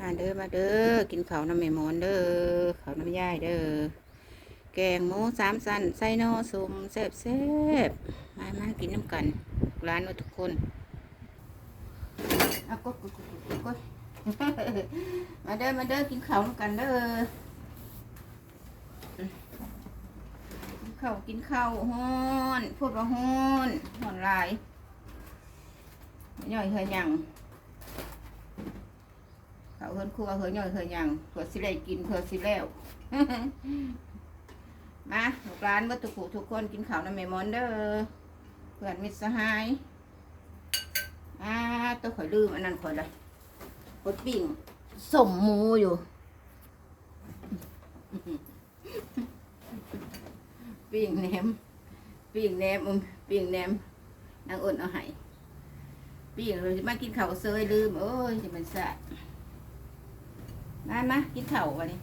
มาเด้อมาเด้อกินข้าวน้ำแม่หมอนเด้อข้าวน้ำยายเด้อแกงหมูสามสันไส้นอสมแซ่บแซ่บมามากินน้ำกัน ร้านว่าทุกคนเอาก็ก็ก็ก็มาเด้อมาเด้อกินข้าวน้ำกันเด้อกินข้าวกินข้าวฮ้อนพูดว่าฮ้อนฮ้อนลายย่อยเฮยหยัง เขาเฮินครัวเฮินย่อยเฮินยังเผื่อสิได้กินเผื่อสิแล้วมาลูกร้านวัตถุกุทุกคนกินข้าวน้ำแม่มอนเด้อเพื่อนมิตรสหายอ่าตัวข่อยลืมอันนั้นข่อยละกดปิ้งสมมูอยู่ ปิ้งแหนมปิ้งแหนมอืมปิ้งแหนมนางอ้นเอาให้ปิ้งเลยมากินข้าวเซยลืมโอ้ยจะมันสะ มามากินเข่าววะนี่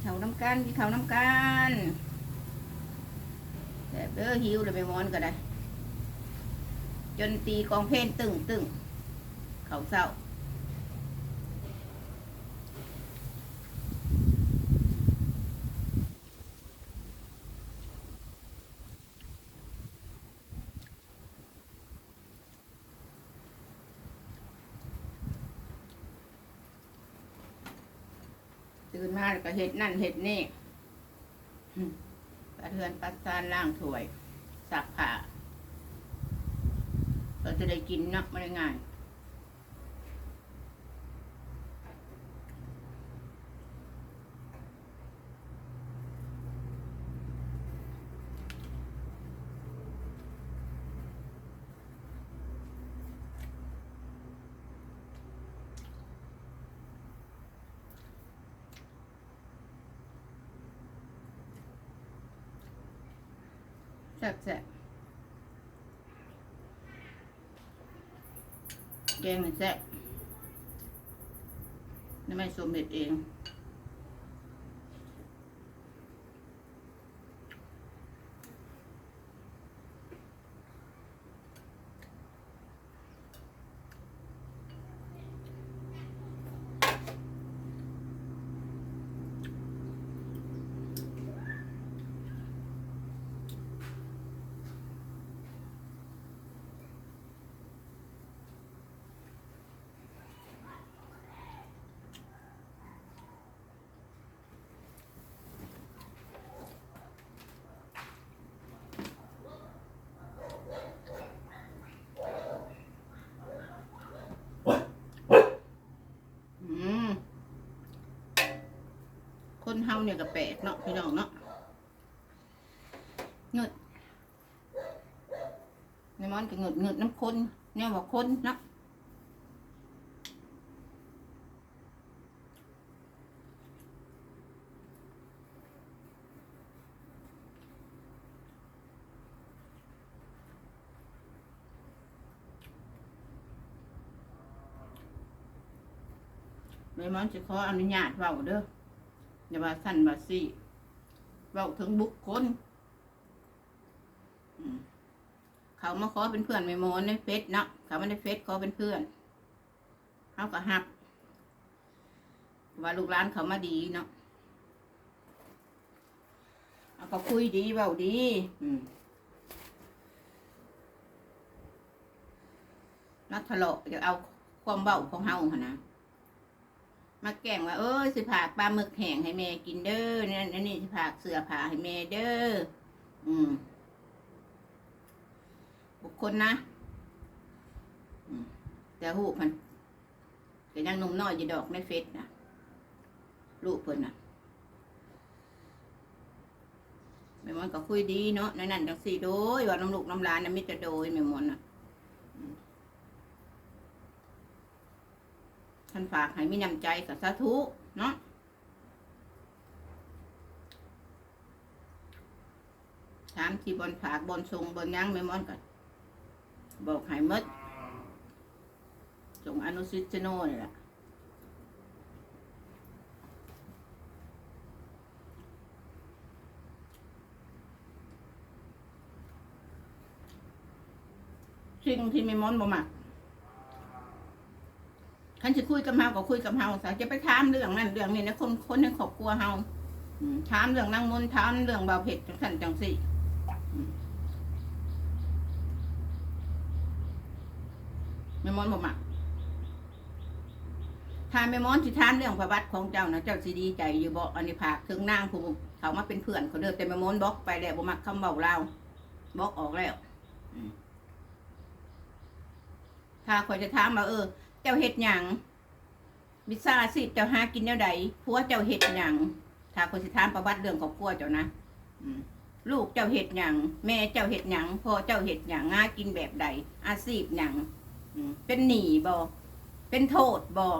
เข่าน้ำกันกินเข่าน้ำกันแต่เด้อหิวเลยไปมอนก็ได้ จนตีกองเพนตึงตึงเขาเศร้า ตื่นมาแล้วก็เห็ดนั่นเห็ดนี่หึปลาเทือนปัสซานล่างถ้วย สักผ่าเราจะได้กินเนาะไม่ได้ง่าย ซ่บแซ่บแกงแซ่บนี่ไม่สมเด็จเอง อืม คนเฮาเนี่ยก็แปลกเนาะพี่น้องเนาะเงึดในมอนก็เงดเงดน้ำคนเนี่ยว่าคนเนาะในมอนจะขออนุญาตเว้าเด้อ อย่าว่าสั้นว่าซี่เว้าถึงบุคคลเขามาขอเป็นเพื่อนไม่มอนในเฟซเนาะเขาไม่ได้เฟซขอเป็นเพื่อนเขาก็ฮัก ว่าลูกร้านเขามาดีเนาะเอาก็คุยดีเว้าดีนักทะเลาะจะเอาความเบาของเฮาหนนะ มาแกล้งว่าเออสิผากปลาหมึกแห้งให้แม่กินเด้อนั่นอันนี่สิผากเสือผ่าให้แม่เด้ออืมบุคคลนะแต่หูมันก็ยังนมน้อยอยู่ดอกในเฟซนะลูกเพิ่นนะแม่มอนก็คุยดีเนาะในนั้นจังสี่โดยว่าน้ำลูกน้ำหลานนะมิตรโดยแม่มอนน่ะอืม ท่านฝากให้มีน้ำใจกับสาธุเนาะถามที่บนฝากบนทรงบนยังแม่มอนกันบอกให้มดจงอนุสิตโนนี่แหละสิ่งที่แม่มอนบ่มัก ท่านจะคุยกับเฮาก็คุยกับเฮาซะจะไปถามเรื่องนั้นเรื่องนี้นะคนคนในครอบครัวเฮาถามเรื่องนางมนต์ถามเรื่องเบาเผ็ดจังสันจังสี่อืมแม่มอนบ่มักถ้าแม่มอนสิถามเรื่องประวัติของเจ้านะเจ้าสิดีใจอยู่บ่อันนี้ภากถึงนางผู้เขามาเป็นเพื่อนเขาเด้อแต่แม่มอนบล็อกไปแล้วบ่มักคำเว้าเล่าบล็อกออกแล้วถ้าคอยจะถามว่าเออ เจ้าเห็ดหยังมิซ่าสิเจ้าหากินแนวใดผัวเจ้าเห็ดหยังถ้าคอยจะถามประวัติเรื่องครอบครัวเจ้านะลูกเจ้าเห็ดหยังแม่เจ้าเห็ดหยังพ่อเจ้าเห็ดหยังงากินแบบใด อาชีพหยังเป็นหนีบ่เป็นโทษบอ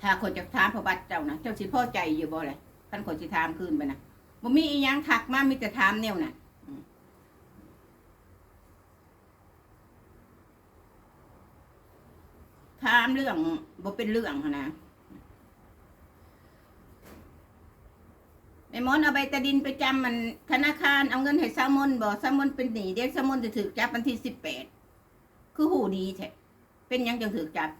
ถ้าคนจะถามประวัติเจ้านะเจ้าสิพ่อใจอยู่บ่เลยท่านคนสิถามคืนไปนะบ่มีอีหยังทักมามีแต่ถามแนวน่ะ ถามเรื่องบ่เป็นเรื่องนะไอ้มอนเอาใบตะดินไปจำมันธนาคารเอาเงินให้ซามอนบอกซามอนเป็นหนีเดี๋ยวซามอนจะถือจับวันที่สิบแปดคือหูดีแท้เป็นยังจังถือจับ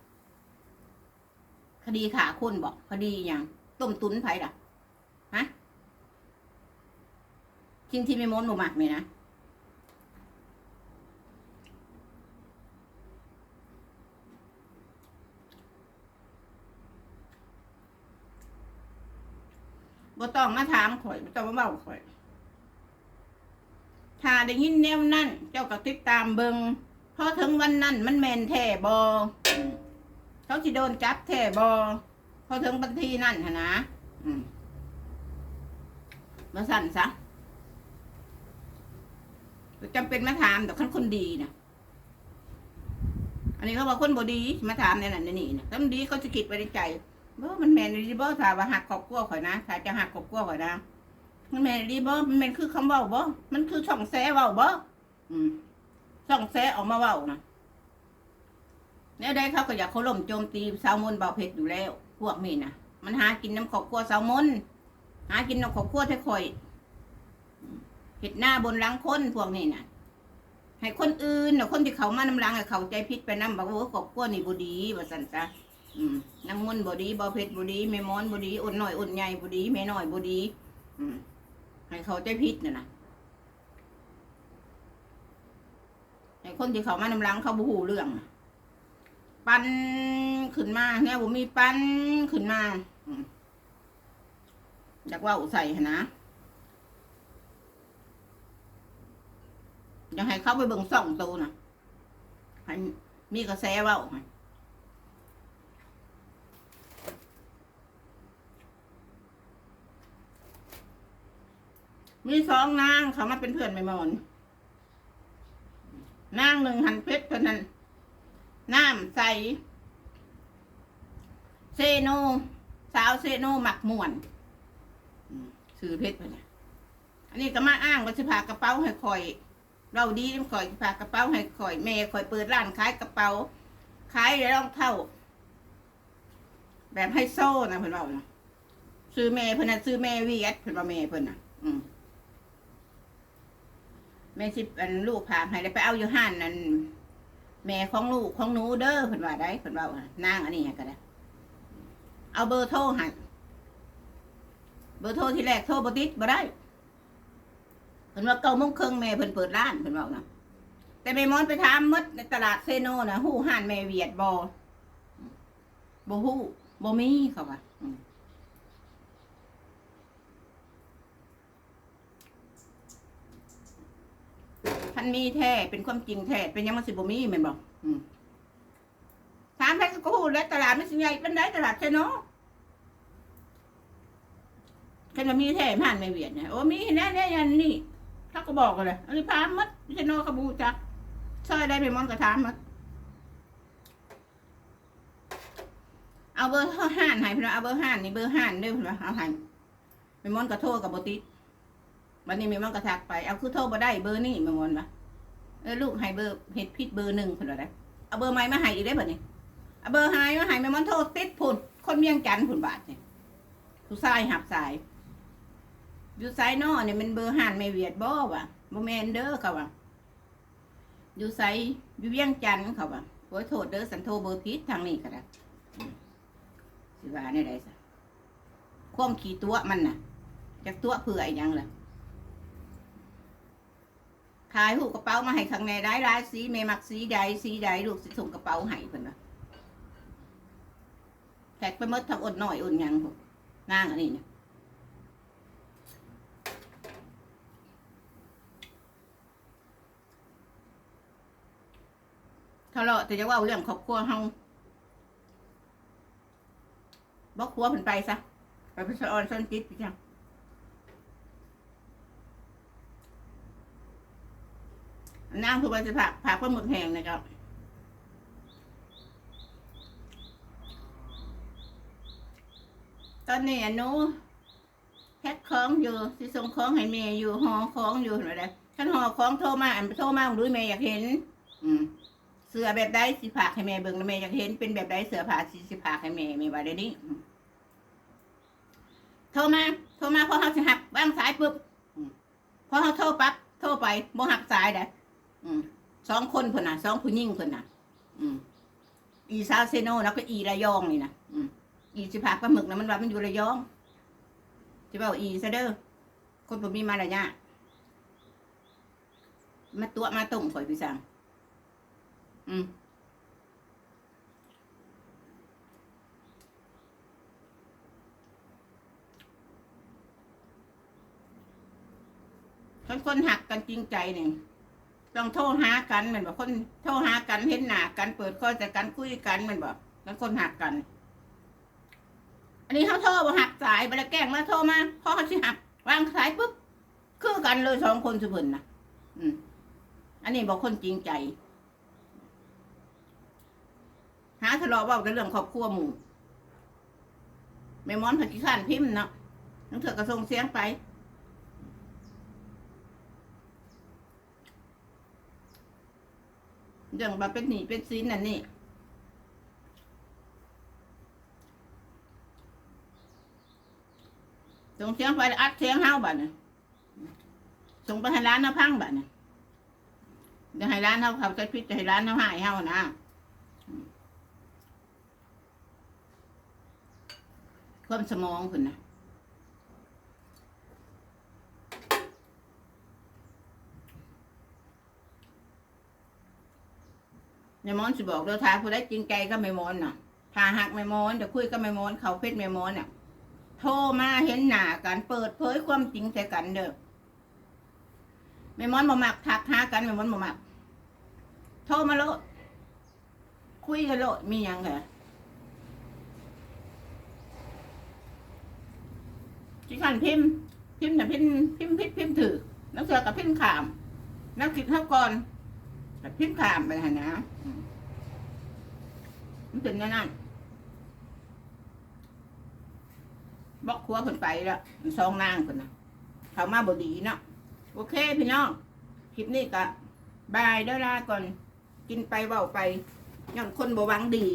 คดีขาคนบอกคดียังต้มตุนไผ่ล่ะฮะทิ้งที่ไม่มอนบ่มักไหมนะ บ่ต้องมาถามข่อยบ่ต้องมาเว้าข่อยถ้าได้ยินแนวนั้นเจ้าก็ติดตามเบิงพอถึงวันนั้นมันแมนแท้บอเขาสิโดนจับแท้บอพอถึงบันทีนั่นหนนะมาสั่นซะจำเป็นมาถามแต่คันคนดีนะอันนี้เขาบอกคนบดีมาถามในนั้นในนี่นะถ้ามันดีเขาจะคิดไว้ในใจ บ่มันแมนดีบ่ถ้าว่าหักครอบครัวข่อยนะถ้าจะหักครอบครัวข่อยนะมันแมนดีบ่มันแมนคือคำเว้าบ่มันคือช่องแซเว้าบ่อืมช่องแซออกมาเว้านะแนวใดเขาก็อยากเขาล่มโจมตีสาวมนเบาเพชรอยู่แล้ว พวกนี้นะมันหากินน้ำครอบครัวสาวมนหากินน้ำครอบครัวแท้ข่อยเห็ดหน้าบนหลังคนพวกนี้นะให้คนอื่นน่ะคนที่เขามานำหลังเขาใจพิษไปน้ำบอกว่าครอบครัวนี่บ่ดีว่าซั่นซะ นางมนต์บดีบอเพชรบดีแม่มอนบดีอุ่นหน่อยอุ่นใหญ่บดีแม่หน้อยบดีให้เขาใจพิษน่ะนะให้คนที่เขามานำลังเขาบูหูเรื่อง ปันขึ้นมาเนี่ยผมมีปันขึ้นมาอยากว่าอุใส่นะอยากให้เขาไปเบิ่งส่องตูนะให้มีกระแสเว่า มีสองนางเขามาเป็นเพื่อนไม่มอนนางหนึ่งหันเพชรเท่านั้นน้ำใสเซโนสาวเซโนหมักม่วนอืมซื้อเพชรไปนะอันนี้ก็มาอ้างว่าจะพากระเป๋าให้คอย เราดีที่คอยสิพากระเป๋าให้คอยแม่คอยเปิดร้านขายกระเป๋าขายรองเท้าแบบให้โซ่นะเพื่อนเรานะซื้อแม่เพื่อนนะซื้อแม่วีเอสเพื่อนว่าแม่เพื่อนนะอืม แม่สิอันลูกพาให้แล้วไปเอาอยู่ห้านนั่นแม่ของลูกของหนูเด้อเพิ่นว่าได้เพิ่นว่าว่านางอันนี้ก็ได้เอาเบอร์โทรให้เบอร์โทรที่แรกโทรบ่ติดบ่ได้เพิ่นว่าเก้าโมงครึ่งแม่เพิ่นเปิดร้านเพิ่นว่านะแต่แม่มอนไปถามมดในตลาดเซโนนะฮู้ห้านแม่เวียดบ่บ่ฮู้บ่มีเขาว่า อืมท่านมีแท้เป็นความจริงแท้เป็นยังมันสิบ่มีแม่นบอกอืมถามใครก็ฮู้แล้วตลาดมันสิใหญ่เป็นไดตลาดใช่เนาะแค่ว่ามีแท้ผ่านไม่เวียนี่ยโอ้มีแน่แน่ยันนี่เขาก็บอกเลยอันนี้พามมัดใช่เนาะขบูจักซอยได้ไปมอนกระทามมัดเอาเบอร์ห้านให้เพิ่นว่าเอาเบอร์ห้านนี่เบอร์ห้านเด้อเพิ่นว่าเอาให้ไปมอนกระโทรกับบติด วันนี้แม่มันก็ทักไป เอาคือโทรบ่ได้เบอร์นี่แม่มอนวะเออลูกให้เบอร์เฮ็ดผิดเบอร์หนึ่งเพิ่นว่าได้เอาเบอร์ใหม่มาให้อีกได้บ่นี่เอาเบอร์หายมาให้แม่มอนโทรติดพุ่นคนเมียงจันทน์พุ่นบาทเนี่ยผู้ชายหับสายอยู่ไซนอเนี่ยมันเบอร์ห่านไม่เวียดบ่วะบ่แมนเด้อเขาว่าอยู่ไซอยู่เวียงจันทน์เขาว่าโอ้ยโทษเด้อสันโทรเบอร์พิษทางนี้ก็ได้สิว่าในใดซะความขี่ตัวมันน่ะจากตัวเผื่ออีหยังล่ะ ขายหูกระเป๋ามาให้ข้างในได้รายสีเมมักสีใดสีใดลูกสิส่งกระเป๋าให้เพิ่นน่ะแทกไปหมดทั้งอดหน่อยอดหยังพุ่นนางอันนี้เนี่ยทะเลาะแต่จะว่าเรื่องครอบครัวเฮาบ่ครัวเพิ่นไปซะไปพิชออนส้นจิตพี่จัง น้ำคือวันจะผักผักปลาหมึกแห้งนะครับตอนนี้อะหนูแพ็คของอยู่สิส่งของให้เมย์อยู่ห่อของอยู่เห็นไหมฉันห่อของโทรมาอันโทรมาดูเมย์อยากเห็น อืมเสื้อแบบใดสิผากให้เมย์เบิ่งแล้วเมย์อยากเห็นเป็นแบบใดเสื้อผ้าสิสิผากให้เมย์เมย์ว่าเดี๋ยวนี้โทรมาโทรมาพอเขาสิหักวางสายปุ๊บพอเขาโทรปั๊บโทรไปบ่หักสายได้ อืมสองคนคนน่ะสองผู้หญิงคนน่ะ อืมอีซาเซโนแล้วก็อีระยองนี่นะอืมอีสิผากปลาหมึกนะมันว่ามันอยู่ระยองจะบอกอีซะเด้อคนผมมีมารยาทมาตัวมาตุ่มข่อยพี่สังอืมคนคนหักกันจริงใจหนี่ง ต้องโทรหากันเหมือนบอกคนโทรหากันเห็นหน้ากันเปิดข้อจากกันคุยกันเหมือนบอกคนคนหักกัน อันนี้เขาโทรมาหักสายไปแล้วแกล้งมาโทรมาพอเขาสิหักวางสายปุ๊บคือกันเลยสองคนสุพรรณนะอืม อันนี้บอกคนจริงใจ หาทะเลาะเว่ากันเรื่องครอบครัวหมู่แม่มอนผัดขี้ข้านพิมพ์เนาะนังเถอะกระทรงเสียงไป เรื่องมาเป็นหนีเป็นซีนนั่นนี่ส่งเสียงไปอัดเสียงเฮาบัดน่ะส่งไปให้ร้านเฮาพังบัดน่ะจะให้ร้านเฮาเขาใจพิษจะให้ร้านเฮาหายเฮานะความสมองคุณนะ ม่มอนสิบอกเด้อท้าผู้ใดจริงใจก็ไม่มอนน่ะถ้าหักไม่มอนเดี๋ยวคุยก็ไม่มอนเขาเพชรไม่มอนน่ะโทรมาเห็นหน้ากันเปิดเผยความจริงใส่กันเด้อไม่มอนบ่มักทักหากันไม่มอนบ่มักโทรมาโลดคุยกันโลดมียังเหรอที่ขันพิมพ์พิมพ์แต่พิมพ์พิมพ์พิมพ์พิมพ์ถือนักเสือกับพิมพ์ขาม นักคิดเท่าก่อน แต่พิมพ์ขามไปหนนะมันเป็นแน่นั่นบอกครัวคนไปแล้วซองนางคนนะเขามาบดีเนาะโอเคพี่น้องคลิปนี้ก็บายเด้อลาก่อน กินไปเบาไปย้อนคนบวังดี